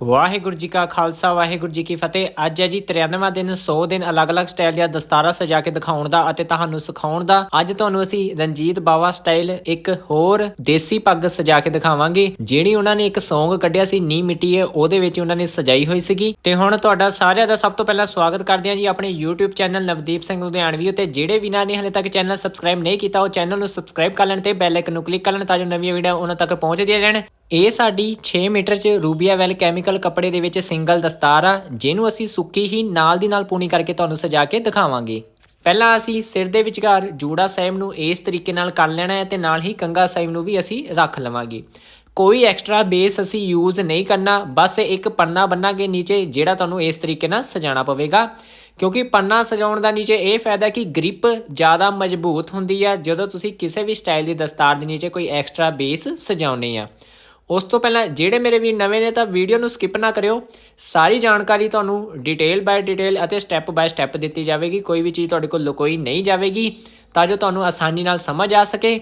ਵਾਹਿਗੁਰੂ ਜੀ ਕਾ ਖਾਲਸਾ, ਵਾਹਿਗੁਰੂ ਜੀ ਕੀ ਫਤਿਹ। ਅੱਜ ਹੈ ਜੀ 93ਵਾਂ ਦਿਨ 100 ਦਿਨ ਅਲੱਗ-ਅਲੱਗ ਸਟਾਈਲ ਦੀਆਂ ਦਸਤਾਰਾਂ ਸਜਾ ਕੇ ਦਿਖਾਉਣ ਦਾ ਅਤੇ ਤੁਹਾਨੂੰ ਸਿਖਾਉਣ ਦਾ। ਅੱਜ ਤੁਹਾਨੂੰ ਅਸੀਂ ਰਣਜੀਤ ਬਾਵਾ ਸਟਾਈਲ ਇੱਕ ਹੋਰ ਦੇਸੀ ਪੱਗ ਸਜਾ ਕੇ ਦਿਖਾਵਾਂਗੇ, ਜਿਹੜੀ ਉਹਨਾਂ ਨੇ ਇੱਕ Song ਕੱਢਿਆ ਸੀ ਨੀ ਮਿੱਟੀ ਹੈ ਉਹਦੇ ਵਿੱਚ ਉਹਨਾਂ ਨੇ ਸਜਾਈ ਹੋਈ ਸੀਗੀ। ਤੇ ਹੁਣ ਤੁਹਾਡਾ ਸਾਰਿਆਂ ਦਾ ਸਭ ਤੋਂ ਪਹਿਲਾਂ ਸਵਾਗਤ ਕਰਦੇ ਹਾਂ ਜੀ ਆਪਣੇ YouTube ਚੈਨਲ ਨਵਦੀਪ ਸਿੰਘ ਲੁਧਿਆਣਵੀ ਉਤੇ। ਜਿਹੜੇ ਵੀ ਨਾ ਨੇ ਹਲੇ ਤੱਕ ਚੈਨਲ ਸਬਸਕ੍ਰਾਈਬ ਨਹੀਂ ਕੀਤਾ, ਉਹ ਚੈਨਲ ਨੂੰ ਸਬਸਕ੍ਰਾਈਬ ਕਰ ਲੈਣ ਤੇ ਬੈਲ ਆਈਕਨ ਨੂੰ ਕਲਿੱਕ ਕਰ ਲੈਣ ਤਾਂ ਜੋ ਨਵੀਆਂ ਵੀਡੀਓ ਉਹਨਾਂ ਤੱਕ ਪਹੁੰਚਦੀਆਂ ਰਹਿਣ। ਇਹ ਸਾਡੀ 6 ਮੀਟਰ ਚ ਰੂਬੀਆ ਵੈਲ ਕੈਮੀਕਲ ਕੱਪੜੇ ਦੇ ਵਿੱਚ ਸਿੰਗਲ ਦਸਤਾਰ ਆ, ਜਿਹਨੂੰ ਅਸੀਂ ਸੁੱਕੀ ਹੀ ਨਾਲ ਦੀ ਨਾਲ ਪੂਣੀ ਕਰਕੇ ਤੁਹਾਨੂੰ ਸਜਾ ਕੇ ਦਿਖਾਵਾਂਗੇ। ਪਹਿਲਾਂ ਅਸੀਂ ਸਿਰ ਦੇ ਵਿਚਕਾਰ ਜੂੜਾ ਸਾਹਿਬ ਨੂੰ ਇਸ ਤਰੀਕੇ ਨਾਲ ਕਰ ਲੈਣਾ ਹੈ ਤੇ ਨਾਲ ਹੀ ਕੰਗਾ ਸਾਹਿਬ ਨੂੰ ਵੀ ਅਸੀਂ ਰੱਖ ਲਵਾਂਗੇ। ਕੋਈ ਐਕਸਟਰਾ ਬੇਸ ਅਸੀਂ ਯੂਜ਼ ਨਹੀਂ ਕਰਨਾ, ਬਸ ਇੱਕ ਪੰਨਾ ਬੰਨਾਂਗੇ ਨੀਚੇ, ਜਿਹੜਾ ਤੁਹਾਨੂੰ ਇਸ ਤਰੀਕੇ ਨਾਲ ਸਜਾਣਾ ਪਵੇਗਾ। ਕਿਉਂਕਿ ਪੰਨਾ ਸਜਾਉਣ ਦਾ ਨੀਚੇ ਇਹ ਫਾਇਦਾ ਕਿ ਗ੍ਰਿਪ ਜ਼ਿਆਦਾ ਮਜ਼ਬੂਤ ਹੁੰਦੀ ਆ, ਜਦੋਂ ਤੁਸੀਂ ਕਿਸੇ ਵੀ ਸਟਾਈਲ ਦੀ ਦਸਤਾਰ ਦੇ ਨੀਚੇ ਕੋਈ ਐਕਸਟਰਾ ਬੇਸ ਸਜਾਉਨੇ ਆ। ਉਸ ਤੋਂ ਪਹਿਲਾਂ ਜਿਹੜੇ ਮੇਰੇ ਵੀ ਨਵੇਂ ਨੇ ਤਾਂ ਵੀਡੀਓ ਨੂੰ ਸਕਿਪ ਨਾ ਕਰਿਓ। ਸਾਰੀ ਜਾਣਕਾਰੀ ਤੁਹਾਨੂੰ ਡਿਟੇਲ ਬਾਏ ਡਿਟੇਲ ਅਤੇ ਸਟੈਪ ਬਾਏ ਸਟੈਪ ਦਿੱਤੀ ਜਾਵੇਗੀ। ਕੋਈ ਵੀ ਚੀਜ਼ ਤੁਹਾਡੇ ਕੋਲ ਲੁਕੋਈ ਨਹੀਂ ਜਾਵੇਗੀ ਤਾਂ ਜੋ ਤੁਹਾਨੂੰ ਆਸਾਨੀ ਨਾਲ ਸਮਝ ਆ ਸਕੇ।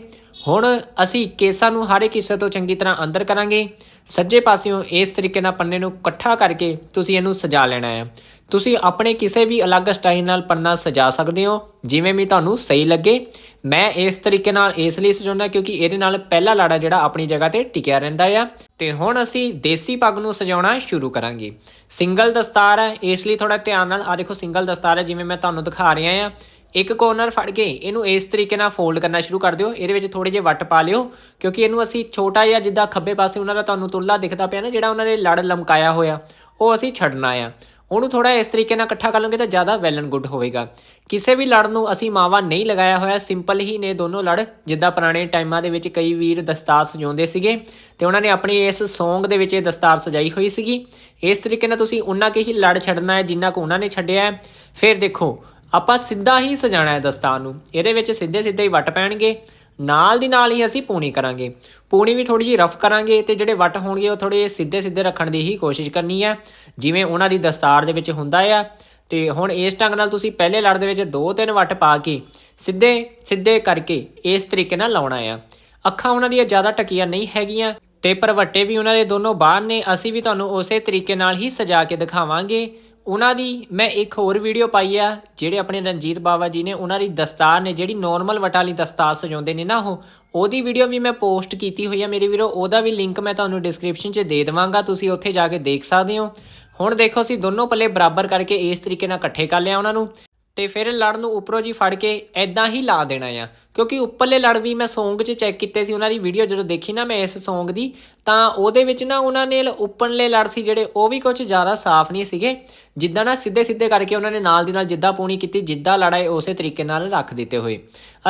ਹੁਣ ਅਸੀਂ ਕੇਸਾਂ ਨੂੰ ਹਰ ਇੱਕ ਹਿੱਸੇ ਤੋਂ ਚੰਗੀ ਤਰ੍ਹਾਂ ਅੰਦਰ ਕਰਾਂਗੇ। ਸੱਜੇ ਪਾਸਿਓਂ ਇਸ ਤਰੀਕੇ ਨਾਲ ਪੰਨੇ ਨੂੰ ਇਕੱਠਾ ਕਰਕੇ ਤੁਸੀਂ ਇਹਨੂੰ ਸਜਾ ਲੈਣਾ ਹੈ। ਤੁਸੀਂ ਆਪਣੇ ਕਿਸੇ ਵੀ ਅਲੱਗ ਸਟਾਈਲ ਨਾਲ ਪੰਨਾ ਸਜਾ ਸਕਦੇ ਹੋ, ਜਿਵੇਂ ਵੀ ਤੁਹਾਨੂੰ ਸਹੀ ਲੱਗੇ। ਮੈਂ ਇਸ ਤਰੀਕੇ ਨਾਲ ਇਸ ਲਈ ਸਜਾਉਣਾ ਕਿਉਂਕਿ ਇਹਦੇ ਨਾਲ ਪਹਿਲਾ ਲਾੜਾ ਜਿਹੜਾ ਆਪਣੀ ਜਗ੍ਹਾ ਤੇ ਟਿਕਿਆ ਰਹਿੰਦਾ ਆ। ਤੇ ਹੁਣ ਅਸੀਂ ਦੇਸੀ ਪੱਗ ਨੂੰ ਸਜਾਉਣਾ ਸ਼ੁਰੂ ਕਰਾਂਗੇ। ਸਿੰਗਲ ਦਸਤਾਰ ਹੈ, ਇਸ ਲਈ ਥੋੜਾ ਧਿਆਨ ਨਾਲ ਆ ਦੇਖੋ ਸਿੰਗਲ ਦਸਤਾਰ ਹੈ, ਜਿਵੇਂ ਮੈਂ ਤੁਹਾਨੂੰ ਦਿਖਾ ਰਿਹਾ ਆ। ਇੱਕ ਕੋਰਨਰ ਫੜ ਕੇ ਇਹਨੂੰ ਇਸ ਤਰੀਕੇ ਨਾਲ ਫੋਲਡ ਕਰਨਾ ਸ਼ੁਰੂ ਕਰ ਦਿਓ। ਇਹਦੇ ਵਿੱਚ ਥੋੜੇ ਜਿਹੇ ਵੱਟ ਪਾ ਲਿਓ, ਕਿਉਂਕਿ ਇਹਨੂੰ ਅਸੀਂ ਛੋਟਾ ਜਿਹਾ ਜਿੱਦਾਂ ਖੱਬੇ ਪਾਸੇ ਉਹਨਾਂ ਦਾ ਤੁਹਾਨੂੰ ਤੁੱਲਾ ਦਿਖਦਾ ਪਿਆ ਨਾ, ਜਿਹੜਾ ਉਹਨਾਂ ਨੇ ਲੜ ਲਮਕਾਇਆ ਹੋਇਆ, ਉਹ ਅਸੀਂ ਛੱਡਣਾ ਆ। ਉਹਨੂੰ ਥੋੜਾ ਇਸ ਤਰੀਕੇ ਨਾਲ ਇਕੱਠਾ ਕਰ ਲਵਾਂਗੇ ਤਾਂ ਜ਼ਿਆਦਾ ਵੈਲ ਐਂਡ ਗੁੱਡ ਹੋਵੇਗਾ। ਕਿਸੇ ਵੀ ਲੜ ਨੂੰ ਅਸੀਂ ਮਾਵਾ ਨਹੀਂ ਲਗਾਇਆ ਹੋਇਆ ਸਿੰਪਲ ਹੀ ਨੇ ਦੋਨੋਂ ਲੜ, ਜਿੱਦਾਂ ਪੁਰਾਣੇ ਟਾਈਮਾਂ ਦੇ ਵਿੱਚ ਕਈ ਵੀਰ ਦਸਤਾਰ ਸਜਾਉਂਦੇ ਸੀਗੇ ਤੇ ਉਹਨਾਂ ਨੇ ਆਪਣੀ ਇਸ ਸੌਂਗ ਦੇ ਵਿੱਚ ਇਹ ਦਸਤਾਰ ਸਜਾਈ ਹੋਈ ਸੀਗੀ। ਇਸ ਤਰੀਕੇ ਨਾਲ ਤੁਸੀਂ ਉਹਨਾਂ ਕੇ ਹੀ ਲੜ ਛੱਡਣਾ ਹੈ ਜਿੰਨਾ ਕੁ ਉਹਨਾਂ ਨੇ ਛੱਡਿਆ ਹੈ। ਫਿਰ ਦੇਖੋ, ਆਪਾਂ ਸਿੱਧਾ ਹੀ ਸਜਾਣਾ ਹੈ ਦਸਤਾਰ ਨੂੰ। ਇਹਦੇ ਵਿੱਚ ਸਿੱਧੇ ਸਿੱਧੇ ਹੀ ਵੱਟ ਪੈਣਗੇ। ਨਾਲ ਦੀ ਨਾਲ ਹੀ ਅਸੀਂ ਪੂਣੀ ਕਰਾਂਗੇ। ਪੂਣੀ ਵੀ ਥੋੜੀ ਜਿਹੀ ਰਫ ਕਰਾਂਗੇ ਤੇ ਜਿਹੜੇ ਵੱਟ ਹੋਣਗੇ ਉਹ ਥੋੜੇ ਸਿੱਧੇ ਸਿੱਧੇ ਰੱਖਣ ਦੀ ਹੀ ਕੋਸ਼ਿਸ਼ ਕਰਨੀ ਹੈ ਜਿਵੇਂ ਉਹਨਾਂ ਦੀ ਦਸਤਾਰ ਦੇ ਵਿੱਚ ਹੁੰਦਾ ਆ। ਤੇ ਹੁਣ ਇਸ ਢੰਗ ਨਾਲ ਤੁਸੀਂ ਪਹਿਲੇ ਲੜ ਦੇ ਵਿੱਚ ਦੋ ਤਿੰਨ ਵੱਟ ਪਾ ਕੇ ਸਿੱਧੇ ਸਿੱਧੇ ਕਰਕੇ ਇਸ ਤਰੀਕੇ ਨਾਲ ਲਾਉਣਾ ਆ। ਅੱਖਾਂ ਉਹਨਾਂ ਦੀਆਂ ਜ਼ਿਆਦਾ ਟਕੀਆਂ ਨਹੀਂ ਹੈਗੀਆਂ ਤੇ ਪਰਵੱਟੇ ਵੀ ਉਹਨਾਂ ਦੇ ਦੋਨੋਂ ਬਾਹਰ ਨੇ। ਅਸੀਂ ਵੀ ਤੁਹਾਨੂੰ ਉਸੇ ਤਰੀਕੇ ਨਾਲ ਹੀ ਸਜਾ ਕੇ ਦਿਖਾਵਾਂਗੇ। ਉਹਨਾਂ ਦੀ ਮੈਂ ਇੱਕ ਹੋਰ ਵੀਡੀਓ ਪਾਈ ਆ, ਜਿਹੜੇ ਆਪਣੇ ਰਣਜੀਤ ਬਾਵਾ ਜੀ ਨੇ, ਉਹਨਾਂ ਦੀ ਦਸਤਾਰ ਨੇ, ਜਿਹੜੀ ਨਾਰਮਲ ਵਟਾਂ ਵਾਲੀ ਦਸਤਾਰ ਸਜਾਉਂਦੇ ਨੇ ਨਾ ਉਹ, ਉਹਦੀ ਵੀਡੀਓ ਵੀ ਮੈਂ ਪੋਸਟ ਕੀਤੀ ਹੋਈ ਆ ਮੇਰੇ ਵੀਰੋ, ਉਹਦਾ ਵੀ ਲਿੰਕ ਮੈਂ ਤੁਹਾਨੂੰ ਡਿਸਕ੍ਰਿਪਸ਼ਨ 'ਚ ਦੇ ਦੇਵਾਂਗਾ, ਤੁਸੀਂ ਉੱਥੇ ਜਾ ਕੇ ਦੇਖ ਸਕਦੇ ਹੋ। ਹੁਣ ਦੇਖੋ ਅਸੀਂ ਦੋਨੋਂ ਪੱਲੇ ਬਰਾਬਰ ਕਰਕੇ ਇਸ ਤਰੀਕੇ ਨਾਲ ਇਕੱਠੇ ਕਰ ਲਿਆ ਉਹਨਾਂ ਨੂੰ। ਤੇ ਫਿਰ ਲੜ ਨੂੰ ਉੱਪਰੋਂ ਜੀ ਫੜ ਕੇ ਐਦਾਂ ਹੀ ਲਾ ਦੇਣਾ ਆ। ਕਿਉਂਕਿ ਉੱਪਰਲੇ ਲੜ ਵੀ ਮੈਂ ਸੌਂਗ 'ਚ ਚੈੱਕ ਕੀਤੇ ਸੀ, ਉਹਨਾਂ ਦੀ ਵੀਡੀਓ ਜਦੋਂ ਦੇਖੀ ਨਾ ਮੈਂ ਇਸ ਸੌਂਗ ਦੀ, ਤਾਂ ਉਹਦੇ ਵਿੱਚ ਨਾ ਉਹਨਾਂ ਨੇ ਉੱਪਰਲੇ ਲੜ ਸੀ ਜਿਹੜੇ ਉਹ ਵੀ ਕੁਝ ਜ਼ਿਆਦਾ ਸਾਫ਼ ਨਹੀਂ ਸੀਗੇ। ਜਿੱਦਾਂ ਨਾ ਸਿੱਧੇ ਸਿੱਧੇ ਕਰਕੇ ਉਹਨਾਂ ਨੇ ਨਾਲ ਦੀ ਨਾਲ ਜਿੱਦਾਂ ਪੂਣੀ ਕੀਤੀ, ਜਿੱਦਾਂ ਲੜਾਏ ਉਸੇ ਤਰੀਕੇ ਨਾਲ ਰੱਖ ਦਿੱਤੇ ਹੋਏ।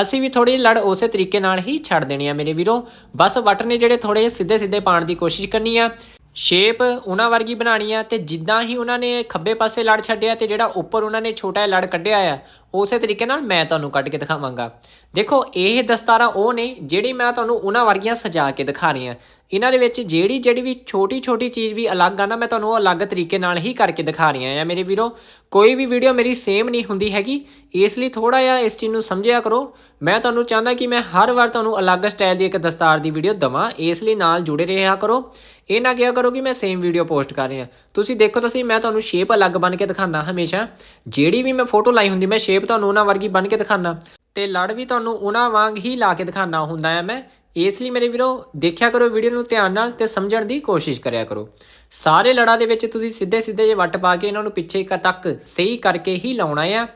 ਅਸੀਂ ਵੀ ਥੋੜੀ ਲੜ ਉਸੇ ਤਰੀਕੇ ਨਾਲ ਹੀ ਛੱਡ ਦੇਣੀ ਆ ਮੇਰੇ ਵੀਰੋ। ਬਸ ਵੱਟ ਨੇ ਜਿਹੜੇ ਥੋੜੇ ਸਿੱਧੇ ਸਿੱਧੇ ਪਾਣ ਦੀ ਕੋਸ਼ਿਸ਼ ਕਰਨੀ ਆ। ਸ਼ੇਪ ਉਹਨਾਂ ਵਰਗੀ ਬਣਾਣੀ ਆ ਤੇ ਜਿੱਦਾਂ ਹੀ ਉਹਨਾਂ ਨੇ ਖੱਬੇ ਪਾਸੇ ਲੜ ਛੱਡਿਆ ਤੇ ਜਿਹੜਾ ਉੱਪਰ ਉਹਨਾਂ ਨੇ ਛੋਟਾ ਜਿਹਾ ਲੜ ਕੱਢਿਆ ਆ ਉਸੇ ਤਰੀਕੇ ਨਾਲ ਮੈਂ ਤੁਹਾਨੂੰ ਕੱਢ ਕੇ ਦਿਖਾਵਾਂਗਾ। ਦੇਖੋ, ਇਹ ਦਸਤਾਰਾਂ ਉਹ ਨੇ ਜਿਹੜੀ ਮੈਂ ਤੁਹਾਨੂੰ ਉਹਨਾਂ ਵਰਗੀਆਂ ਸਜਾ ਕੇ ਦਿਖਾ ਰਹੀ ਹਾਂ। ਇਹਨਾਂ ਦੇ ਵਿੱਚ ਜਿਹੜੀ ਜਿਹੜੀ ਵੀ ਛੋਟੀ ਛੋਟੀ ਚੀਜ਼ ਵੀ ਅਲੱਗ ਆ ਨਾ, ਮੈਂ ਤੁਹਾਨੂੰ ਉਹ ਅਲੱਗ ਤਰੀਕੇ ਨਾਲ ਹੀ ਕਰਕੇ ਦਿਖਾ ਰਹੀ ਆ ਮੇਰੇ ਵੀਰੋ, ਕੋਈ ਵੀ ਵੀਡੀਓ ਮੇਰੀ ਸੇਮ ਨਹੀਂ ਹੁੰਦੀ ਹੈਗੀ। ਇਸ ਲਈ ਥੋੜਾ ਜਿਹਾ ਇਸ ਚੀਜ਼ ਨੂੰ ਸਮਝਿਆ ਕਰੋ। ਮੈਂ ਤੁਹਾਨੂੰ ਚਾਹੁੰਦਾ ਕਿ ਮੈਂ ਹਰ ਵਾਰ ਤੁਹਾਨੂੰ ਅਲੱਗ ਸਟਾਈਲ ਦੀ ਇੱਕ ਦਸਤਾਰ ਦੀ ਵੀਡੀਓ ਦਵਾਂ। ਇਸ ਲਈ ਨਾਲ ਜੁੜੇ ਰਿਹਾ ਕਰੋ। ਇਹ ਨਾ ਕਿਹਾ ਕਰੋ ਕਿ ਮੈਂ ਸੇਮ ਵੀਡੀਓ ਪੋਸਟ ਕਰ ਰਿਹਾ। ਤੁਸੀਂ ਦੇਖੋ ਤੁਸੀਂ ਮੈਂ ਤੁਹਾਨੂੰ ਸ਼ੇਪ ਅਲੱਗ ਬਣ ਕੇ ਦਿਖਾਣਾ ਹਮੇਸ਼ਾ। ਜਿਹੜੀ ਵੀ ਮੈਂ ਫੋਟੋ ਲਾਈ ਹੁੰਦੀ, ਮੈਂ ਸ਼ੇਪ ਤੁਹਾਨੂੰ ਉਹਨਾਂ ਵਰਗੀ ਬਣ ਕੇ ਦਿਖਾਣਾ ਤੇ ਲੜ ਵੀ ਤੁਹਾਨੂੰ ਉਹਨਾਂ ਵਾਂਗ ਹੀ ਲਾ ਕੇ ਦਿਖਾਣਾ ਹੁੰਦਾ ਹੈ ਮੈਂ। ਇਸ ਲਈ ਮੇਰੇ ਵੀਰੋ, ਦੇਖਿਆ ਕਰੋ ਵੀਡੀਓ ਨੂੰ ਧਿਆਨ ਨਾਲ ਤੇ ਸਮਝਣ ਦੀ ਕੋਸ਼ਿਸ਼ ਕਰਿਆ ਕਰੋ। ਸਾਰੇ ਲੜਾਂ ਦੇ ਵਿੱਚ ਤੁਸੀਂ ਸਿੱਧੇ ਸਿੱਧੇ ਜੇ ਵੱਟ ਪਾ ਕੇ ਇਹਨਾਂ ਨੂੰ ਪਿੱਛੇ ਤੱਕ ਸਹੀ ਕਰਕੇ ਹੀ ਲਾਉਣਾ ਆ।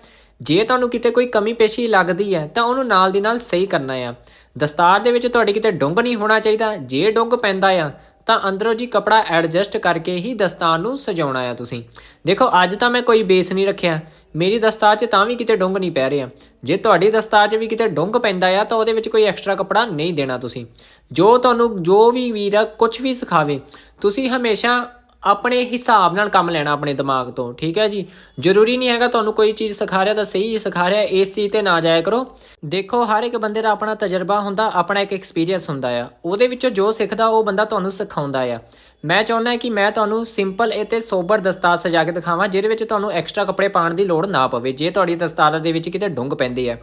ਜੇ ਤੁਹਾਨੂੰ ਕਿਤੇ ਕੋਈ ਕਮੀ ਪੇਸ਼ੀ ਲੱਗਦੀ ਹੈ, ਤਾਂ ਉਹਨੂੰ ਨਾਲ ਦੀ ਨਾਲ ਸਹੀ ਕਰਨਾ ਆ। ਦਸਤਾਰ ਦੇ ਵਿੱਚ ਤੁਹਾਡੀ ਕਿਤੇ ਡੁੰਗ ਨਹੀਂ ਹੋਣਾ ਚਾਹੀਦਾ। ਜੇ ਡੁੰਗ ਪੈਂਦਾ ਆ ਤਾਂ ਅੰਦਰੋਂ ਜੀ ਕਪੜਾ ਐਡਜਸਟ ਕਰਕੇ ਹੀ ਦਸਤਾਰ ਨੂੰ ਸਜਾਉਣਾ ਆ ਤੁਸੀਂ। ਦੇਖੋ, ਅੱਜ ਤਾਂ ਮੈਂ ਕੋਈ ਬੇਸ ਨਹੀਂ ਰੱਖਿਆ। ਮੇਰੀ ਦਸਤਾਰ 'ਚ ਤਾਂ ਵੀ ਕਿਤੇ ਡੁੰਗ ਨਹੀਂ ਪੈ ਰਿਹਾ। ਜੇ ਤੁਹਾਡੀ ਦਸਤਾਰ 'ਚ ਵੀ ਕਿਤੇ ਡੁੰਗ ਪੈਂਦਾ ਆ, ਤਾਂ ਉਹਦੇ ਵਿੱਚ ਕੋਈ ਐਕਸਟਰਾ ਕਪੜਾ ਨਹੀਂ ਦੇਣਾ ਤੁਸੀਂ। ਜੋ ਤੁਹਾਨੂੰ, ਜੋ ਵੀ ਵੀਰ ਕੁਝ ਵੀ ਸਿਖਾਵੇ, ਤੁਸੀਂ ਹਮੇਸ਼ਾ ਆਪਣੇ ਹਿਸਾਬ ਨਾਲ ਕੰਮ ਲੈਣਾ ਆਪਣੇ ਦਿਮਾਗ ਤੋਂ, ਠੀਕ ਹੈ ਜੀ? ਜ਼ਰੂਰੀ ਨਹੀਂ ਹੈਗਾ ਤੁਹਾਨੂੰ ਕੋਈ ਚੀਜ਼ ਸਿਖਾ ਰਿਹਾ ਤਾਂ ਸਹੀ ਸਿਖਾ ਰਿਹਾ, ਇਸ ਚੀਜ਼ ਤੇ ਨਾ ਜਾਇਆ ਕਰੋ। ਦੇਖੋ, ਹਰ ਇੱਕ ਬੰਦੇ ਦਾ ਆਪਣਾ ਤਜਰਬਾ ਹੁੰਦਾ, ਆਪਣਾ ਇੱਕ ਐਕਸਪੀਰੀਅੰਸ ਹੁੰਦਾ ਆ। ਉਹਦੇ ਵਿੱਚੋਂ ਜੋ ਸਿੱਖਦਾ, ਉਹ ਬੰਦਾ ਤੁਹਾਨੂੰ ਸਿਖਾਉਂਦਾ ਆ। ਮੈਂ ਚਾਹੁੰਦਾ ਕਿ ਮੈਂ ਤੁਹਾਨੂੰ ਸਿੰਪਲ ਅਤੇ ਸੋਬਰ ਦਸਤਾਰ ਸਜਾ ਕੇ ਦਿਖਾਵਾਂ, ਜਿਹਦੇ ਵਿੱਚ ਤੁਹਾਨੂੰ ਐਕਸਟਰਾ ਕੱਪੜੇ ਪਾਉਣ ਦੀ ਲੋੜ ਨਾ ਪਵੇ, ਜੇ ਤੁਹਾਡੀ ਦਸਤਾਰ ਦੇ ਵਿੱਚ ਕਿਤੇ ਡੁੰਗ ਪੈਂਦੇ ਆ।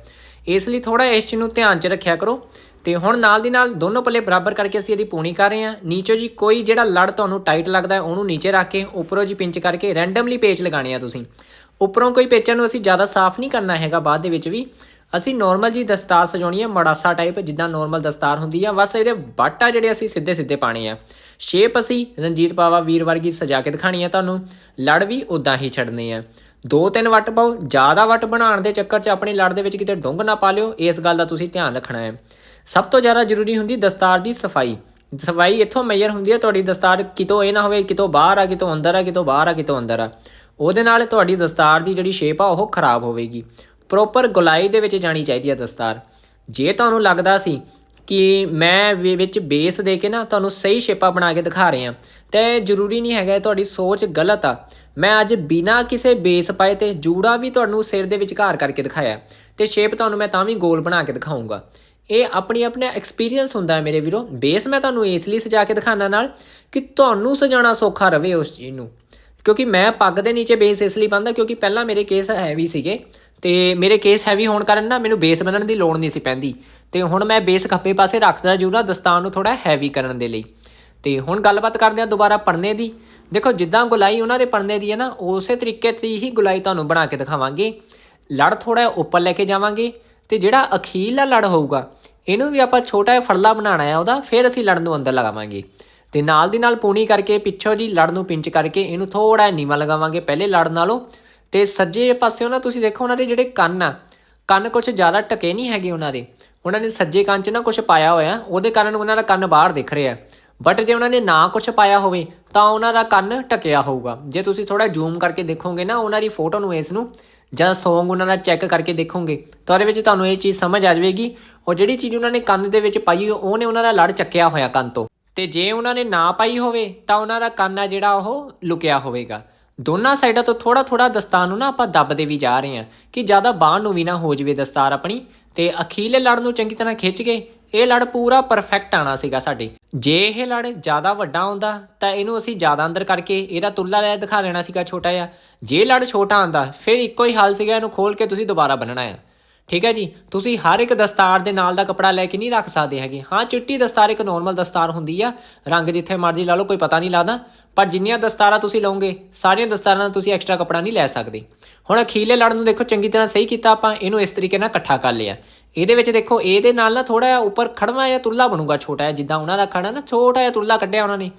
ਇਸ ਲਈ ਥੋੜਾ ਇਸ ਚੀਜ਼ ਨੂੰ ਧਿਆਨ 'ਚ ਰੱਖਿਆ ਕਰੋ। ਤੇ ਹੁਣ ਨਾਲ ਦੀ ਨਾਲ ਦੋਨੋਂ ਪੱਲੇ ਬਰਾਬਰ ਕਰਕੇ ਅਸੀਂ ਇਹਦੀ ਪੂਣੀ ਕਰ ਰਹੇ ਹਾਂ। ਨੀਚੋ ਜੀ ਕੋਈ ਜਿਹੜਾ ਲੜ ਤੁਹਾਨੂੰ ਟਾਈਟ ਲੱਗਦਾ ਉਹਨੂੰ ਨੀਚੇ ਰੱਖ ਕੇ, ਉੱਪਰੋਂ ਜੀ ਪਿੰਚ ਕਰਕੇ ਰੈਂਡਮਲੀ ਪੇਚ ਲਗਾਣੇ ਆ ਤੁਸੀਂ। ਉੱਪਰੋਂ ਕੋਈ ਪੇਚਾਂ ਨੂੰ ਅਸੀਂ ਜ਼ਿਆਦਾ ਸਾਫ਼ ਨਹੀਂ ਕਰਨਾ ਹੈਗਾ ਬਾਅਦ ਦੇ ਵਿੱਚ ਵੀ। ਅਸੀਂ ਨਾਰਮਲ ਜੀ ਦਸਤਾਰ ਸਜਾਉਣੀ ਹੈ ਮੜਾਸਾ ਟਾਈਪ ਜਿੱਦਾਂ ਨਾਰਮਲ ਦਸਤਾਰ ਹੁੰਦੀ ਆ, ਬਸ ਇਹਦੇ ਵੱਟ ਆ ਜਿਹੜੇ ਅਸੀਂ ਸਿੱਧੇ ਸਿੱਧੇ ਪਾਣੇ ਆ। ਸ਼ੇਪ ਅਸੀਂ ਰਣਜੀਤ ਪਾਵਾ ਵੀਰ ਵਰਗੀ ਸਜਾ ਕੇ ਦਿਖਾਣੀ ਆ ਤੁਹਾਨੂੰ। ਲੜ ਵੀ ਉਦਾਂ ਹੀ ਛੱਡਨੇ ਆ। ਦੋ ਤਿੰਨ ਵੱਟ ਪਾਓ, ਜ਼ਿਆਦਾ ਵੱਟ ਬਣਾਉਣ ਦੇ ਚੱਕਰ 'ਚ ਆਪਣੀ ਲੜ ਦੇ ਵਿੱਚ ਕਿਤੇ ਡੁੰਗ ਨਾ ਪਾ ਲਿਓ, ਇਸ ਗੱਲ ਦਾ ਤੁਸੀਂ ਧਿਆਨ ਰੱਖਣਾ ਹੈ। ਸਭ ਤੋਂ ਜ਼ਿਆਦਾ ਜ਼ਰੂਰੀ ਹੁੰਦੀ ਦਸਤਾਰ ਦੀ ਸਫ਼ਾਈ। ਸਫ਼ਾਈ ਇੱਥੋਂ ਮੇਜਰ ਹੁੰਦੀ ਹੈ, ਤੁਹਾਡੀ ਦਸਤਾਰ ਕਿਤੋਂ ਇਹ ਨਾ ਹੋਵੇ, ਕਿਤੋਂ ਬਾਹਰ ਆ, ਕਿਤੋਂ ਅੰਦਰ ਆ, ਕਿਤੋਂ ਬਾਹਰ ਆ, ਕਿਤੋਂ ਅੰਦਰ ਆ। ਉਹਦੇ ਨਾਲ ਤੁਹਾਡੀ ਦਸਤਾਰ ਦੀ ਜਿਹੜੀ ਸ਼ੇਪ ਆ, ਉਹ ਖਰਾਬ ਹੋਵੇਗੀ। ਪ੍ਰੋਪਰ ਗੁਲਾਈ ਦੇ ਵਿੱਚ ਜਾਣੀ ਚਾਹੀਦੀ ਹੈ ਦਸਤਾਰ। ਜੇ ਤੁਹਾਨੂੰ ਲੱਗਦਾ ਸੀ ਕਿ ਮੈਂ ਵਿੱਚ ਬੇਸ ਦੇ ਕੇ ਨਾ ਤੁਹਾਨੂੰ ਸਹੀ ਸ਼ੇਪਾਂ ਬਣਾ ਕੇ ਦਿਖਾ ਰਹੇ ਹਾਂ, ਤੇ ਜ਼ਰੂਰੀ ਨਹੀਂ ਹੈਗਾ ਤੁਹਾਡੀ ਸੋਚ ਗਲਤ ਆ। ਮੈਂ ਅੱਜ ਬਿਨਾ ਕਿਸੇ ਬੇਸ ਪਾਏ ਤੇ ਜੂੜਾ ਵੀ ਤੁਹਾਨੂੰ ਸਿਰ ਦੇ ਵਿਚਕਾਰ ਕਰਕੇ ਦਿਖਾਇਆ ਤੇ ਸ਼ੇਪ ਤੁਹਾਨੂੰ ਮੈਂ ਤਾਂ ਵੀ ਗੋਲ ਬਣਾ ਕੇ ਦਿਖਾਉਂਗਾ ਇਹ ਆਪਣੀ ਆਪਣਾ ਐਕਸਪੀਰੀਅੰਸ ਹੁੰਦਾ ਹੈ ਮੇਰੇ ਵੀਰੋ। ਬੇਸ ਮੈਂ ਤੁਹਾਨੂੰ ਇਸ ਲਈ ਸਜਾ ਕੇ ਦਿਖਾਣਾ ਨਾਲ ਕਿ ਤੁਹਾਨੂੰ ਸਜਾਣਾ ਸੌਖਾ ਰਵੇ ਉਸ ਚੀਜ਼ ਨੂੰ। ਕਿਉਂਕਿ ਮੈਂ ਪੱਗ ਦੇ ਨੀਚੇ ਬੇਸ ਇਸ ਲਈ ਪਾਉਂਦਾ ਕਿਉਂਕਿ ਪਹਿਲਾਂ ਮੇਰੇ ਕੇਸ ਹੈਵੀ ਸੀਗੇ। ਤੇ ਮੇਰੇ ਕੇਸ ਹੈਵੀ ਹੋਣ ਕਾਰਨ ਨਾ ਮੈਨੂੰ ਬੇਸ ਬੰਨਣ ਦੀ ਲੋੜ ਨਹੀਂ ਸੀ ਪੈਂਦੀ। ਤੇ ਹੁਣ ਮੈਂ ਬੇਸ ਖੱਬੇ ਪਾਸੇ ਰੱਖਦਾ ਜ਼ਰੂਰ ਆ ਦਸਤਾਨ ਨੂੰ ਥੋੜਾ ਹੈਵੀ ਕਰਨ ਦੇ ਲਈ। ਤੇ ਹੁਣ ਗੱਲਬਾਤ ਕਰਦੇ ਆ ਦੁਬਾਰਾ ਪੜਨੇ ਦੀ। ਦੇਖੋ, ਜਿੱਦਾਂ ਗੁਲਾਈ ਉਹਨਾਂ ਦੇ ਪੜਨੇ ਦੀ ਹੈ ਨਾ, ਉਸੇ ਤਰੀਕੇ ਤੇ ਹੀ ਗੁਲਾਈ ਤੁਹਾਨੂੰ ਬਣਾ ਕੇ ਦਿਖਾਵਾਂਗੇ। ਲੜ ਥੋੜਾ ਉੱਪਰ ਲੈ ਕੇ ਜਾਵਾਂਗੇ। ਤੇ ਜਿਹੜਾ ਅਖੀਰਲਾ ਲੜ ਹੋਊਗਾ, ਇਹਨੂੰ ਵੀ ਆਪਾਂ ਛੋਟਾ ਜਿਹਾ ਫੜਲਾ ਬਣਾਉਣਾ ਹੈ ਉਹਦਾ, ਫਿਰ ਅਸੀਂ ਲੜ ਨੂੰ ਅੰਦਰ ਲਗਾਵਾਂਗੇ। ਤੇ ਨਾਲ ਦੀ ਨਾਲ ਪੂਣੀ ਕਰਕੇ ਪਿੱਛੋਂ ਦੀ ਲੜ ਨੂੰ ਪਿੰਚ ਕਰਕੇ ਇਹਨੂੰ ਥੋੜਾ ਨੀਵਾ ਲਗਾਵਾਂਗੇ ਪਹਿਲੇ ਲੜ ਨਾਲੋਂ। ਤੇ ਸੱਜੇ ਪਾਸਿਓਂ ਨਾ ਤੁਸੀਂ ਦੇਖੋ ਉਹਨਾਂ ਦੇ ਜਿਹੜੇ ਕੰਨ ਆ, ਕੰਨ ਕੁਝ ਜ਼ਿਆਦਾ ਟਕੇ ਨਹੀਂ ਹੈਗੇ ਉਹਨਾਂ ਦੇ। ਉਹਨਾਂ ਨੇ ਸੱਜੇ ਕੰਨ 'ਚ ਨਾ ਕੁਝ ਪਾਇਆ ਹੋਇਆ, ਉਹਦੇ ਕਾਰਨ ਉਹਨਾਂ ਦਾ ਕੰਨ ਬਾਹਰ ਦਿਖ ਰਿਹਾ। ਬਟ ਜੇ ਉਹਨਾਂ ਨੇ ਨਾ ਕੁਝ ਪਾਇਆ ਹੋਵੇ, ਤਾਂ ਉਹਨਾਂ ਦਾ ਕੰਨ ਟਕਿਆ ਹੋਊਗਾ। ਜੇ ਤੁਸੀਂ ਥੋੜਾ ਜ਼ੂਮ ਕਰਕੇ ਦੇਖੋਗੇ ਨਾ, ਉਹਨਾਂ ਦੀ ਫੋਟੋ ਨੂੰ ਇਸ ਨੂੰ ਜਾਂ ਸੌਂਗ ਉਹਨਾਂ ਨਾਲ ਚੈੱਕ ਕਰਕੇ ਦੇਖੋਗੇ, ਤਾਂ ਉਹਦੇ ਵਿੱਚ ਤੁਹਾਨੂੰ ਇਹ ਚੀਜ਼ ਸਮਝ ਆ ਜਾਵੇਗੀ। ਉਹ ਜਿਹੜੀ ਚੀਜ਼ ਉਹਨਾਂ ਨੇ ਕੰਨ ਦੇ ਵਿੱਚ ਪਾਈ ਉਹਨੇ ਉਹਨਾਂ ਦਾ ਲੜ ਚੱਕਿਆ ਹੋਇਆ ਕੰਨ ਤੋਂ। ਤੇ ਜੇ ਉਹਨਾਂ ਨੇ ਨਾ ਪਾਈ ਹੋਵੇ, ਤਾਂ ਉਹਨਾਂ ਦਾ ਕੰਨ ਆ ਜਿਹੜਾ ਉਹ ਲੁਕਿਆ ਹੋਵੇਗਾ। ਦੋਨਾਂ ਸਾਈਡਾਂ ਤੋਂ ਥੋੜਾ ਥੋੜਾ ਦਸਤਾਰ ਨੂੰ ਨਾ ਆਪਾਂ ਦੱਬਦੇ ਵੀ ਜਾ ਰਹੇ ਹਾਂ ਕਿ ਜ਼ਿਆਦਾ ਬਾਹਰ ਨੂੰ ਵੀ ਨਾ ਹੋ ਜਵੇ ਦਸਤਾਰ ਆਪਣੀ ਤੇ ਅਖੀਲੇ ਲੜ ਨੂੰ ਚੰਗੀ ਤਰ੍ਹਾਂ ਖਿੱਚ ਕੇ ਇਹ ਲੜ ਪੂਰਾ ਪਰਫੈਕਟ ਆਣਾ ਸੀਗਾ ਸਾਡੇ। ਜੇ ਇਹ ਲੜ ਜ਼ਿਆਦਾ ਵੱਡਾ ਆਉਂਦਾ ਤਾਂ ਇਹਨੂੰ ਅਸੀਂ ਜ਼ਿਆਦਾ ਅੰਦਰ ਕਰਕੇ ਇਹਦਾ ਤੁੱਲਾ ਲੈ ਦਿਖਾ ਲੈਣਾ ਸੀਗਾ ਛੋਟਾ ਜਿਹਾ। ਜੇ ਲੜ ਛੋਟਾ ਆਂਦਾ ਫਿਰ ਇੱਕੋ ਹੀ ਹਾਲ ਸੀਗਾ ਇਹਨੂੰ ਖੋਲ ਕੇ ਤੁਸੀਂ ਦੁਬਾਰਾ ਬੰਨਣਾ ਹੈ ਠੀਕ ਹੈ ਜੀ? ਤੁਸੀਂ ਹਰ ਇੱਕ ਦਸਤਾਰ ਦੇ ਨਾਲ ਦਾ ਕਪੜਾ ਲੈ ਕੇ ਨਹੀਂ ਰੱਖ ਸਕਦੇ ਹੈਗੇ। ਹਾਂ, ਚਿੱਟੀ ਦਸਤਾਰ ਇੱਕ ਨਾਰਮਲ ਦਸਤਾਰ ਹੁੰਦੀ ਆ, ਰੰਗ ਜਿੱਥੇ ਮਰਜ਼ੀ ਲਾ ਲਓ, ਕੋਈ ਪਤਾ ਨਹੀਂ ਲੱਗਦਾ। ਪਰ ਜਿੰਨੀਆਂ ਦਸਤਾਰਾਂ ਤੁਸੀਂ ਲਓਗੇ, ਸਾਰੀਆਂ ਦਸਤਾਰਾਂ ਨਾਲ ਤੁਸੀਂ ਐਕਸਟਰਾ ਕਪੜਾ ਨਹੀਂ ਲੈ ਸਕਦੇ। ਹੁਣ ਅਖੀਲੇ ਲੜ ਨੂੰ ਦੇਖੋ, ਚੰਗੀ ਤਰ੍ਹਾਂ ਸਹੀ ਕੀਤਾ ਆਪਾਂ, ਇਹਨੂੰ ਇਸ ਤਰੀਕੇ ਨਾਲ ਇਕੱਠਾ ਕਰ ਲਿਆ। ਇਹਦੇ ਵਿੱਚ ਦੇਖੋ, ਇਹਦੇ ਨਾਲ ਨਾ ਥੋੜਾ ਜਿਹਾ ਉੱਪਰ ਖੜਵਾ ਜਾਂ ਤੁੱਲਾ ਬਣੂਗਾ ਛੋਟਾ ਜਿਹਾ, ਜਿੱਦਾਂ ਉਹਨਾਂ ਦਾ ਖੜਾ ਨਾ, ਛੋਟਾ ਜਿਹਾ ਤੁੱਲਾ ਕੱਢਿਆ ਉਹਨਾਂ ਨੇ।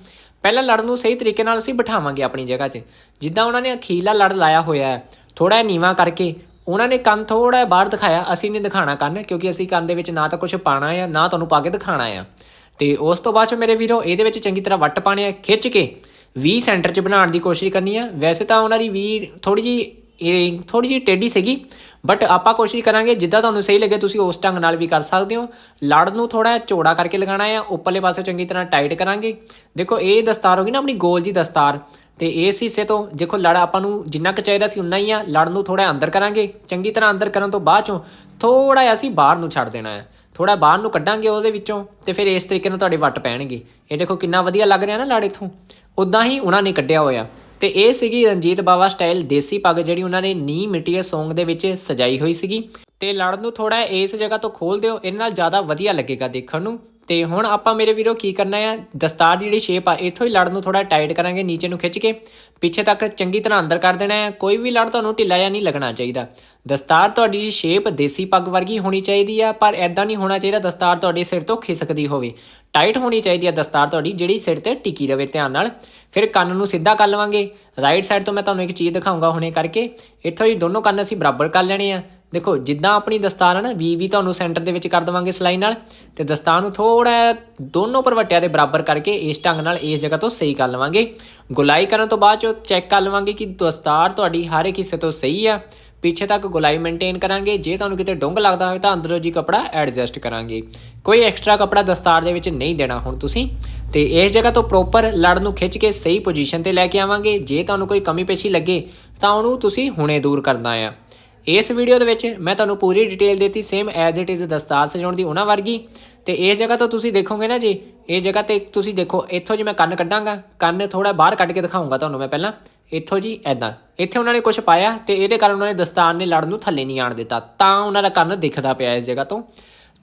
ਪਹਿਲਾਂ ਲੜ ਨੂੰ ਸਹੀ ਤਰੀਕੇ ਨਾਲ ਅਸੀਂ ਬਿਠਾਵਾਂਗੇ ਆਪਣੀ ਜਗ੍ਹਾ 'ਚ। ਜਿੱਦਾਂ ਉਹਨਾਂ ਨੇ ਅਖੀਲਾ ਲੜ ਲਾਇਆ ਹੋਇਆ ਹੈ ਥੋੜਾ ਜਿਹਾ ਨੀਵਾ ਕਰਕੇ, ਉਹਨਾਂ ਨੇ ਕੰਨ ਥੋੜਾ ਜਿਹਾ ਬਾਹਰ ਦਿਖਾਇਆ, ਅਸੀਂ ਨਹੀਂ ਦਿਖਾਣਾ ਕੰਨ, ਕਿਉਂਕਿ ਅਸੀਂ ਕੰਨ ਦੇ ਵਿੱਚ ਨਾ ਤਾਂ ਕੁਝ ਪਾਣਾ ਆ, ਨਾ ਤੁਹਾਨੂੰ ਪਾ ਕੇ ਦਿਖਾਣਾ ਆ। ਤੇ ਉਸ ਤੋਂ ਬਾਅਦ ਚ ਮੇਰੇ ਵੀਰੋ, ਇਹਦੇ ਵਿੱਚ ਚੰਗੀ ਤਰ੍ਹਾਂ ਵੱਟ ਪਾਣੇ ਆ, ਖਿੱਚ ਕੇ 20 ਸੈਂਟਰ 'ਚ ਬਣਾਉਣ ਦੀ ਕੋਸ਼ਿਸ਼ ਕਰਨੀ ਆ। ਵੈਸੇ ਤਾਂ ਉਹਨਾਂ ਦੀ ਵੀ ਥੋੜੀ ਜੀ ਇਹ ਥੋੜੀ ਜੀ ਟੇਢੀ ਸੀਗੀ ਬਟ ਆਪਾਂ ਕੋਸ਼ਿਸ਼ ਕਰਾਂਗੇ, ਜਿੱਦਾਂ ਤੁਹਾਨੂੰ ਸਹੀ ਲੱਗੇ ਤੁਸੀਂ ਉਸ ਢੰਗ ਨਾਲ ਵੀ ਕਰ ਸਕਦੇ ਹੋ। ਲੜ ਨੂੰ ਥੋੜਾ ਚੌੜਾ ਕਰਕੇ ਲਗਾਉਣਾ ਆ, ਉੱਪਰਲੇ ਪਾਸੇ ਚੰਗੀ ਤਰ੍ਹਾਂ ਟਾਈਟ ਕਰਾਂਗੇ। ਦੇਖੋ, ਇਹ ਦਸਤਾਰ ਹੋ ਗਈ ਨਾ ਆਪਣੀ ਗੋਲ ਜੀ ਦਸਤਾਰ, ਤੇ ਇਸ ਹਿੱਸੇ ਤੋਂ, ਦੇਖੋ, ਲੜ ਆਪਾਂ ਨੂੰ ਜਿੰਨਾ ਕੁ ਚਾਹੀਦਾ ਸੀ ਉਨਾ ਹੀ ਆ। ਲੜ ਨੂੰ ਥੋੜਾ ਅੰਦਰ ਕਰਾਂਗੇ, ਚੰਗੀ ਤਰ੍ਹਾਂ ਅੰਦਰ ਕਰਨ ਤੋਂ ਬਾਅਦ ਚੋਂ ਥੋੜਾ ਜਿਹਾ ਅਸੀਂ ਬਾਹਰ ਨੂੰ ਛੱਡ ਦੇਣਾ ਹੈ ਥੋੜਾ ਬਾਹਰ ਨੂੰ ਕੱਢਾਂਗੇ ਉਹਦੇ ਵਿੱਚੋਂ ਤੇ ਫਿਰ ਇਸ ਤਰੀਕੇ ਨਾਲ ਤੁਹਾਡੇ ਵੱਟ ਪੈਣਗੇ। ਇਹ ਦੇਖੋ ਕਿੰਨਾ ਵਧੀਆ ਲੱਗ ਰਿਹਾ ਨਾ ਲੜ ਇਥੋਂ। ਉਦਾਂ ਹੀ ਉਹਨਾਂ ਨੇ ਕੱਢਿਆ ਹੋਇਆ। ਤੇ ਇਹ ਸੀਗੀ ਰਣਜੀਤ ਬਾਵਾ ਸਟਾਈਲ ਦੇਸੀ ਪੱਗ ਜਿਹੜੀ ਉਹਨਾਂ ਨੇ ਨੀ ਮਿੱਟੀਏ Song ਦੇ ਵਿੱਚ ਸਜਾਈ ਹੋਈ ਸੀਗੀ। ਤੇ ਲੜ ਨੂੰ ਥੋੜਾ ਇਸ ਜਗ੍ਹਾ ਤੋਂ ਖੋਲ ਦਿਓ ਇਹਨਾਂ ਨਾਲ ਜ਼ਿਆਦਾ ਵਧੀਆ ਲੱਗੇਗਾ ਦੇਖਣ ਨੂੰ। ਤੇ ਹੁਣ ਆਪਾਂ ਮੇਰੇ ਵੀਰੋ ਕੀ ਕਰਨਾ ਆ? ਦਸਤਾਰ ਦੀ ਜਿਹੜੀ ਸ਼ੇਪ ਆ, ਇੱਥੋਂ ਹੀ ਲੜ ਨੂੰ ਥੋੜਾ ਟਾਈਟ ਕਰਾਂਗੇ, ਨੀਚੇ ਨੂੰ ਖਿੱਚ ਕੇ। ਪਿੱਛੇ ਤੱਕ ਚੰਗੀ ਤਰ੍ਹਾਂ ਅੰਦਰ ਕਰ ਦੇਣਾ ਹੈ ਕੋਈ ਵੀ ਲੜ ਤੁਹਾਨੂੰ ਢਿੱਲਾ ਜਾਂ ਨਹੀਂ ਲੱਗਣਾ ਚਾਹੀਦਾ। ਦਸਤਾਰ ਤੁਹਾਡੀ ਦੀ ਸ਼ੇਪ ਦੇਸੀ ਪੱਗ ਵਰਗੀ ਹੋਣੀ ਚਾਹੀਦੀ ਆ, ਪਰ ਐਦਾਂ ਨਹੀਂ ਹੋਣਾ ਚਾਹੀਦਾ ਦਸਤਾਰ ਤੁਹਾਡੇ ਸਿਰ ਤੋਂ ਖਿਸਕਦੀ ਹੋਵੇ। ਟਾਈਟ ਹੋਣੀ ਚਾਹੀਦੀ ਆ ਦਸਤਾਰ ਤੁਹਾਡੀ, ਜਿਹੜੀ ਸਿਰ ਤੇ ਟਿਕੀ ਰਵੇ, ਧਿਆਨ ਨਾਲ। ਫਿਰ ਕੰਨ ਨੂੰ ਸਿੱਧਾ ਕਰ ਲਵਾਂਗੇ। ਰਾਈਟ ਸਾਈਡ ਤੋਂ ਮੈਂ ਤੁਹਾਨੂੰ ਇੱਕ ਚੀਜ਼ ਦਿਖਾਉਂਗਾ ਹੁਣੇ ਕਰਕੇ। ਇੱਥੋਂ ਹੀ ਦੋਨੋਂ ਕੰਨ ਅਸੀਂ ਬਰਾਬਰ ਕਰ ਲੈਣੇ ਆ। ਦੇਖੋ, ਜਿੱਦਾਂ ਆਪਣੀ ਦਸਤਾਰ ਹੈ ਨਾ ਵੀ ਵੀ ਤੁਹਾਨੂੰ ਸੈਂਟਰ ਦੇ ਵਿੱਚ ਕਰ ਦਵਾਂਗੇ ਸਲਾਈ ਨਾਲ, ਤੇ ਦਸਤਾਰ ਨੂੰ ਥੋੜਾ ਦੋਨੋਂ ਪਰਵੱਟਿਆਂ ਦੇ ਬਰਾਬਰ ਕਰਕੇ ਇਸ ਢੰਗ ਨਾਲ ਇਸ ਜਗ੍ਹਾ ਤੋਂ ਸਹੀ ਕਰ ਲਵਾਂਗੇ। ਗੁਲਾਈ ਕਰਨ ਤੋਂ ਬਾਅਦ ਚੋ ਚੈੱਕ ਕਰ ਲਵਾਂਗੇ ਕਿ ਦਸਤਾਰ ਤੁਹਾਡੀ ਹਰ ਇੱਕ ਹਿੱਸੇ ਤੋਂ ਸਹੀ ਆ। ਪਿੱਛੇ ਤੱਕ ਗੁਲਾਈ ਮੇਨਟੇਨ ਕਰਾਂਗੇ, ਜੇ ਤੁਹਾਨੂੰ ਕਿਤੇ ਡੁੰਗ ਲੱਗਦਾ ਹੋਵੇ ਤਾਂ ਅੰਦਰੋਂ ਜੀ ਕਪੜਾ ਐਡਜਸਟ ਕਰਾਂਗੇ। ਕੋਈ ਐਕਸਟਰਾ ਕਪੜਾ ਦਸਤਾਰ ਦੇ ਵਿੱਚ ਨਹੀਂ ਦੇਣਾ ਹੁਣ ਤੁਸੀਂ, ਤੇ ਇਸ ਜਗ੍ਹਾ ਤੋਂ ਪ੍ਰੋਪਰ ਲੜ ਨੂੰ ਖਿੱਚ ਕੇ ਸਹੀ ਪੋਜੀਸ਼ਨ ਤੇ ਲੈ ਕੇ ਆਵਾਂਗੇ। ਜੇ ਤੁਹਾਨੂੰ ਕੋਈ ਕਮੀ ਪੇਸ਼ੀ ਲੱਗੇ ਤਾਂ ਉਹਨੂੰ ਤੁਸੀਂ ਹੁਣੇ ਦੂਰ ਕਰਨਾ ਆ। ਇਸ ਵੀਡੀਓ ਦੇ ਵਿੱਚ ਮੈਂ ਤੁਹਾਨੂੰ ਪੂਰੀ ਡਿਟੇਲ ਦਿੱਤੀ ਸੇਮ ਐਜ਼ ਇਟ ਇਜ਼ ਦਸਤਾਰ ਸਜਾਉਣ ਦੀ ਉਹਨਾਂ ਵਰਗੀ। ਤੇ ਇਸ ਜਗ੍ਹਾ ਤੋਂ ਤੁਸੀਂ ਦੇਖੋਗੇ ਨਾ ਜੀ, ਇਹ ਜਗ੍ਹਾ ਤੇ ਤੁਸੀਂ ਦੇਖੋ, ਇੱਥੋਂ ਜੀ ਮੈਂ ਕੰਨ ਕੱਢਾਂਗਾ, ਕੰਨ ਥੋੜਾ ਬਾਹਰ ਕੱਢ ਕੇ ਦਿਖਾਉਂਗਾ ਤੁਹਾਨੂੰ ਮੈਂ ਪਹਿਲਾਂ। ਇੱਥੋਂ ਜੀ ਐਦਾਂ ਇੱਥੇ ਉਹਨਾਂ ਨੇ ਕੁਝ ਪਾਇਆ ਤੇ ਇਹਦੇ ਕਾਰਨ ਉਹਨਾਂ ਨੇ ਦਸਤਾਰ ਨੇ ਲੜ ਨੂੰ ਥੱਲੇ ਨਹੀਂ ਆਣ ਦਿੱਤਾ, ਤਾਂ ਉਹਨਾਂ ਦਾ ਕੰਨ ਦਿਖਦਾ ਪਿਆ ਇਸ ਜਗ੍ਹਾ ਤੋਂ।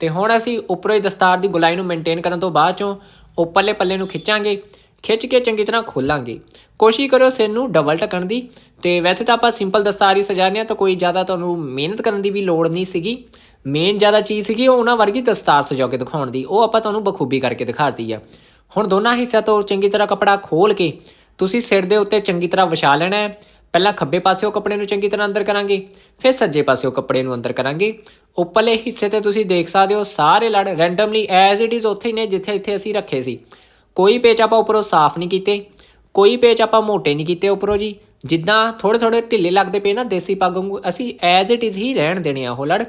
ਤੇ ਹੁਣ ਅਸੀਂ ਉੱਪਰੋਂ ਹੀ ਦਸਤਾਰ ਦੀ ਗੁਲਾਈ ਨੂੰ ਮੇਨਟੇਨ ਕਰਨ ਤੋਂ ਬਾਅਦ ਚੋਂ ਉੱਪਰਲੇ ਪੱਲੇ ਨੂੰ ਖਿੱਚਾਂਗੇ। ਖਿੱਚ ਕੇ ਚੰਗੀ ਤਰ੍ਹਾਂ ਖੋਲਾਂਗੇ। ਕੋਸ਼ਿਸ਼ ਕਰੋ ਸਿਰ ਨੂੰ ਡਬਲ ਢੱਕਣ ਦੀ। ਤੇ ਵੈਸੇ ਤਾਂ ਆਪਾਂ ਸਿੰਪਲ ਦਸਤਾਰ ਹੀ ਸਜਾਉਂਦੇ ਹਾਂ ਤਾਂ ਕੋਈ ਜ਼ਿਆਦਾ ਤੁਹਾਨੂੰ ਮਿਹਨਤ ਕਰਨ ਦੀ ਵੀ ਲੋੜ ਨਹੀਂ ਸੀਗੀ। ਮੇਨ ਜ਼ਿਆਦਾ ਚੀਜ਼ ਸੀਗੀ ਉਹ ਉਹਨਾਂ ਵਰਗੀ ਦਸਤਾਰ ਸਜਾ ਕੇ ਦਿਖਾਉਣ ਦੀ। ਉਹ ਆਪਾਂ ਤੁਹਾਨੂੰ ਬਖੂਬੀ ਕਰਕੇ ਦਿਖਾਤੀ ਆ। ਹੁਣ ਦੋਨਾਂ ਹਿੱਸਿਆਂ ਤੋਂ ਚੰਗੀ ਤਰ੍ਹਾਂ ਕਪੜਾ ਖੋਲ ਕੇ ਤੁਸੀਂ ਸਿਰ ਦੇ ਉੱਤੇ ਚੰਗੀ ਤਰ੍ਹਾਂ ਵਿਛਾ ਲੈਣਾ ਹੈ। ਪਹਿਲਾਂ ਖੱਬੇ ਪਾਸਿਓਂ ਕੱਪੜੇ ਨੂੰ ਚੰਗੀ ਤਰ੍ਹਾਂ ਅੰਦਰ ਕਰਾਂਗੇ, ਫਿਰ ਸੱਜੇ ਪਾਸਿਓ ਕੱਪੜੇ ਨੂੰ ਅੰਦਰ ਕਰਾਂਗੇ। ਉੱਪਰਲੇ ਹਿੱਸੇ ਤੇ ਤੁਸੀਂ ਦੇਖ ਸਕਦੇ ਹੋ ਸਾਰੇ ਲੜ ਰੈਂਡਮਲੀ ਐਜ਼ ਇਟ ਇਜ਼ ਉੱਥੇ ਹੀ ਨੇ ਜਿੱਥੇ ਇੱਥੇ ਅਸੀਂ ਰੱਖੇ ਸੀ। ਕੋਈ ਪੇਚ ਆਪਾਂ ਉੱਪਰੋਂ ਸਾਫ਼ ਨਹੀਂ ਕੀਤੇ, ਕੋਈ ਪੇਚ ਆਪਾਂ ਮੋਟੇ ਨਹੀਂ ਕੀਤੇ ਉੱਪਰੋਂ ਜੀ। ਜਿੱਦਾਂ ਥੋੜੇ ਥੋੜੇ ਢਿੱਲੇ ਲੱਗਦੇ ਪਏ ਨਾ ਦੇਸੀ ਪੱਗ ਵਾਂਗੂ, ਅਸੀਂ ਐਜ਼ ਇਟ ਇਜ਼ ਹੀ ਰਹਿਣ ਦੇਣੇ ਆ ਉਹ ਲੜ।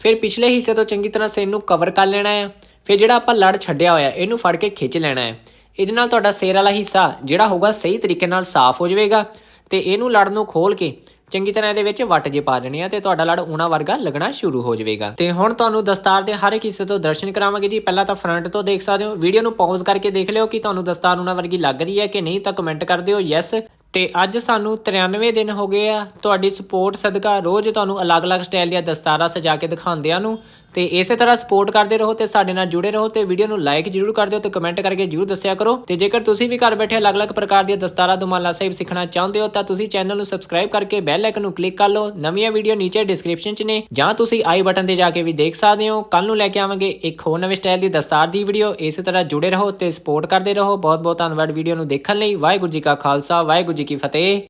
ਫਿਰ ਪਿਛਲੇ ਹਿੱਸੇ ਤੋਂ ਚੰਗੀ ਤਰ੍ਹਾਂ ਸਿਰ ਨੂੰ ਕਵਰ ਕਰ ਲੈਣਾ ਹੈ ਫਿਰ ਜਿਹੜਾ ਆਪਾਂ ਲੜ ਛੱਡਿਆ ਹੋਇਆ, ਇਹਨੂੰ ਫੜ ਕੇ ਖਿੱਚ ਲੈਣਾ ਹੈ ਇਹਦੇ ਨਾਲ ਤੁਹਾਡਾ ਸਿਰ ਵਾਲਾ ਹਿੱਸਾ ਜਿਹੜਾ ਹੋਊਗਾ ਸਹੀ ਤਰੀਕੇ ਨਾਲ ਸਾਫ਼ ਹੋ ਜਾਵੇਗਾ। ਤੇ ਇਹਨੂੰ ਲੜ ਨੂੰ ਖੋਲ ਕੇ ਚੰਗੀ ਤਰ੍ਹਾਂ ਇਹਦੇ ਵਿੱਚ ਵੱਟ ਜੇ ਪਾ ਦੇਣੇ ਆ ਤੇ ਤੁਹਾਡਾ ਲੜ ਉਹਨਾਂ ਵਰਗਾ ਲੱਗਣਾ ਸ਼ੁਰੂ ਹੋ ਜਾਵੇਗਾ। ਤੇ ਹੁਣ ਤੁਹਾਨੂੰ ਦਸਤਾਰ ਦੇ ਹਰ ਇੱਕ ਹਿੱਸੇ ਤੋਂ ਦਰਸ਼ਨ ਕਰਾਵਾਂਗੇ ਜੀ। ਪਹਿਲਾਂ ਤਾਂ ਫਰੰਟ ਤੋਂ ਦੇਖ ਸਕਦੇ ਹੋ। ਵੀਡੀਓ ਨੂੰ ਪੌਜ਼ ਕਰਕੇ ਦੇਖ ਲਿਓ ਕਿ ਤੁਹਾਨੂੰ ਦਸਤਾਰ ਉਹਨਾਂ ਵਰਗੀ ਲੱਗ ਰਹੀ ਹੈ ਕਿ ਨਹੀਂ ਤਾਂ ਕਮੈਂਟ ਕਰ ਦਿਓ ਯੈਸ ਤੇ ਅੱਜ ਸਾਨੂੰ 93 ਦਿਨ ਹੋ ਗਏ ਆ। ਤੁਹਾਡੀ ਸਪੋਰਟ ਸਦਕਾ ਰੋਜ਼ ਤੁਹਾਨੂੰ ਅਲੱਗ-ਅਲੱਗ ਸਟਾਈਲ ਦੀਆਂ ਦਸਤਾਰਾਂ ਸਜਾ ਕੇ ਦਿਖਾਉਂਦਿਆਂ ਨੂੰ ਤੇ ਇਸੇ ਤਰ੍ਹਾਂ ਸਪੋਰਟ ਕਰਦੇ ਰਹੋ ਤੇ ਸਾਡੇ ਨਾਲ ਜੁੜੇ ਰਹੋ ਤੇ ਵੀਡੀਓ ਨੂੰ ਲਾਈਕ ਜਰੂਰ ਕਰ ਦਿਓ ਤੇ ਕਮੈਂਟ ਕਰਕੇ ਜਰੂਰ ਦੱਸਿਆ ਕਰੋ। ਤੇ ਜੇਕਰ ਤੁਸੀਂ ਵੀ ਘਰ ਬੈਠੇ ਅਲੱਗ-ਅਲੱਗ ਪ੍ਰਕਾਰ ਦੀਆਂ ਦਸਤਾਰਾਂ ਦੁਮਾਲਾ ਸਾਹਿਬ ਸਿੱਖਣਾ ਚਾਹੁੰਦੇ ਹੋ ਤਾਂ ਤੁਸੀਂ ਚੈਨਲ ਨੂੰ ਸਬਸਕ੍ਰਾਈਬ ਕਰਕੇ ਬੈਲ ਆਈਕਨ ਨੂੰ ਕਲਿੱਕ ਕਰ ਲਓ। ਨਵੀਆਂ ਵੀਡੀਓ ਨੀਚੇ ਡਿਸਕ੍ਰਿਪਸ਼ਨ 'ਚ ਨੇ। ਜਾਂ ਤੁਸੀਂ ਆਈ ਬਟਨ ਤੇ ਜਾ ਕੇ ਵੀ ਦੇਖ ਸਕਦੇ ਹੋ। ਕੱਲ ਨੂੰ ਲੈ ਕੇ ਆਵਾਂਗੇ ਇੱਕ ਹੋਰ ਨਵੇਂ ਸਟਾਈਲ ਦੀ ਦਸਤਾਰ ਦੀ ਵੀਡੀਓ ਇਸੇ ਤਰ੍ਹਾਂ ਜੁੜੇ ਰਹੋ ਤੇ ਸਪੋਰਟ ਕਰਦੇ ਰਹੋ। ਬਹੁਤ ਬਹੁਤ ਧੰਨਵਾਦ ਵੀਡੀਓ ਨੂੰ ਦੇਖਣ ਲਈ। ਵਾਹਿਗੁਰੂ ਜੀ ਕਾ ਖਾਲਸਾ, ਵਾਹਿਗੁਰੂ ਜੀ ਕੀ ਫਤਿਹ।